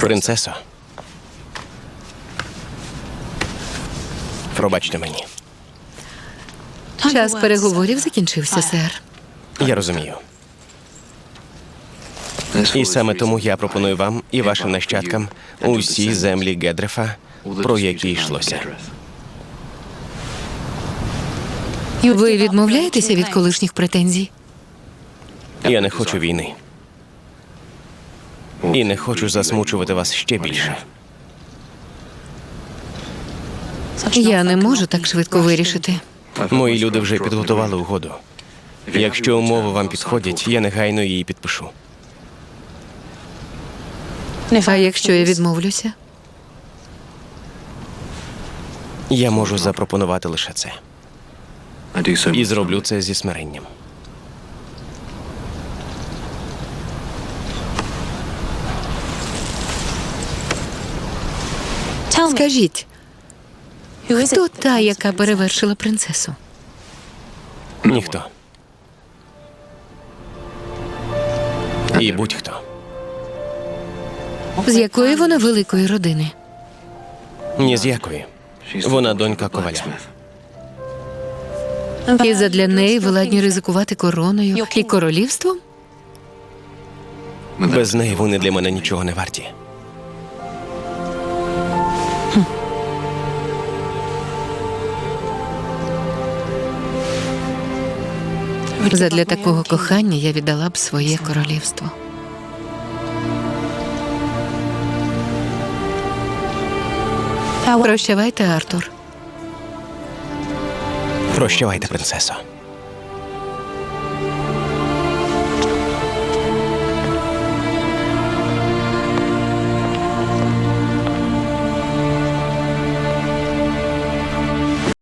Принцесо. Пробачте мені. Час переговорів закінчився, сер. Я розумію. І саме тому я пропоную вам і вашим нащадкам усі землі Гедрефа, про які йшлося. Ви відмовляєтеся від колишніх претензій? Я не хочу війни. І не хочу засмучувати вас ще більше. Я не можу так швидко вирішити. Мої люди вже підготували угоду. Якщо умови вам підходять, я негайно її підпишу. А якщо я відмовлюся? Я можу запропонувати лише це. І зроблю це зі смиренням. Скажіть, хто та, яка перевершила принцесу? Ніхто. І будь-хто. З якої вона великої родини? Ні з якої. Вона донька коваля. І задля неї ви ладні ризикувати короною і королівством? Без неї вони для мене нічого не варті. Задля такого кохання я віддала б своє королівство. Прощавайте, Артур. Прощавайте, принцесо.